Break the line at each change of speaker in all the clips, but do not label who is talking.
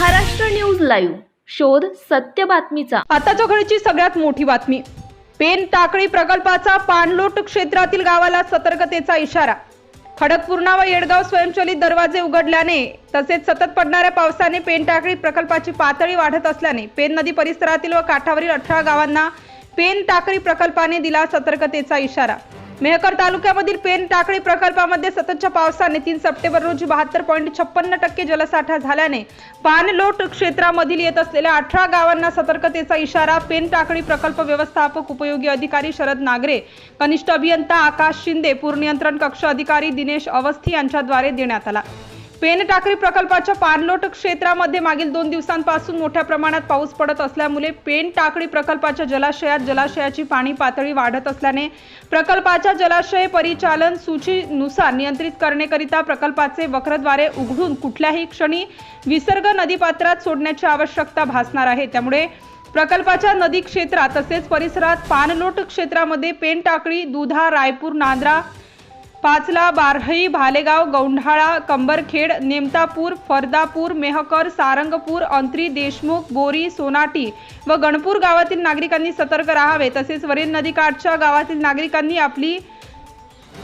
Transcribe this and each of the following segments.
Maharashtra news live. शोध सत्य बातमीचा.
आताच्या घडीची सगळ्यात मोठी बातमी. पेन टाकळी प्रकल्पाचा पाणलोट क्षेत्रातील गावाला सतर्कतेचा इशारा. खडकपूर्णा व येडगाव स्वयंचलित दरवाजे उघडल्याने तसेच सतत पडणाऱ्या पावसाने पेन टाकळी प्रकल्पाची पातळी वाढत असल्याने पेन नदी परिसरातील व काठावरील अठरा गावांना पेन टाकळी प्रकल्पाने दिला सतर्कतेचा इशारा. मेहकर तालुक्यामधील पेन टाकळी प्रकल्पामध्ये सततच्या पावसाने तीन सप्टेंबर रोजी बहात्तर पॉईंट छप्पन्न टक्के जलसाठा झाल्याने पाणलोट क्षेत्रामधील येत असलेल्या अठरा गावांना सतर्कतेचा इशारा पेन टाकळी प्रकल्प व्यवस्थापक उपयोगी अधिकारी शरद नागरे कनिष्ठ अभियंता आकाश शिंदे पूरनियंत्रण कक्ष अधिकारी दिनेश अवस्थी यांच्याद्वारे देण्यात आला. पेनटाकळी प्रकल्पाच्या पाणलोट क्षेत्रामध्ये मागील दोन दिवसांपासून मोठ्या प्रमाणात पाऊस पडत असल्यामुळे पेनटाकळी प्रकल्पाच्या जलाशयात जलाशयाची पाणी पातळी वाढत असल्याने प्रकल्पाच्या जलाशय परिचालन सूचीनुसार नियंत्रित करण्याकरिता प्रकल्पाचे वक्रद्वारे उघडून कुठल्याही क्षणी विसर्ग नदीपात्रात सोडण्याची आवश्यकता भासणार आहे. त्यामुळे प्रकल्पाच्या नदी क्षेत्रात तसेच परिसरात पाणलोट क्षेत्रामध्ये पेनटाकळी दुधा रायपूर नांद्रा पाचला बारहई भालेगाव गौंढाळा कंबरखेड नेमतापूर फरदापूर मेहकर सारंगपूर अंत्री देशमुख बोरी सोनाटी व गणपूर गावातील नागरिकांनी सतर्क राहावे. तसेच वरील नदीकाठच्या गावातील नागरिकांनी आपली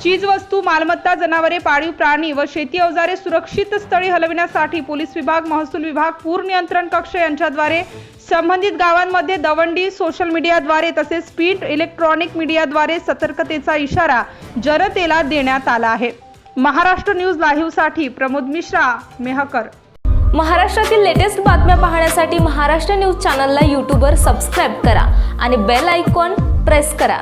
चीजवस्तू मालमत्ता जनावरे पाळीव प्राणी व शेती अवजारे सुरक्षित स्थळी हलविण्यासाठी पोलीस विभाग महसूल विभाग पूर नियंत्रण कक्ष यांच्याद्वारे संबंधित गावांमध्ये दवंडी सोशल मीडियाद्वारे तसेच स्पीड इलेक्ट्रॉनिक मीडियाद्वारे सतर्कतेचा इशारा जनतेला देण्यात आला आहे. महाराष्ट्र न्यूज लाईव्हसाठी प्रमोद मिश्रा मेहकर.
महाराष्ट्रातील लेटेस्ट बातम्या पाहण्यासाठी महाराष्ट्र न्यूज चॅनलला यूट्यूबवर सबस्क्राईब करा आणि बेल आयकॉन प्रेस करा.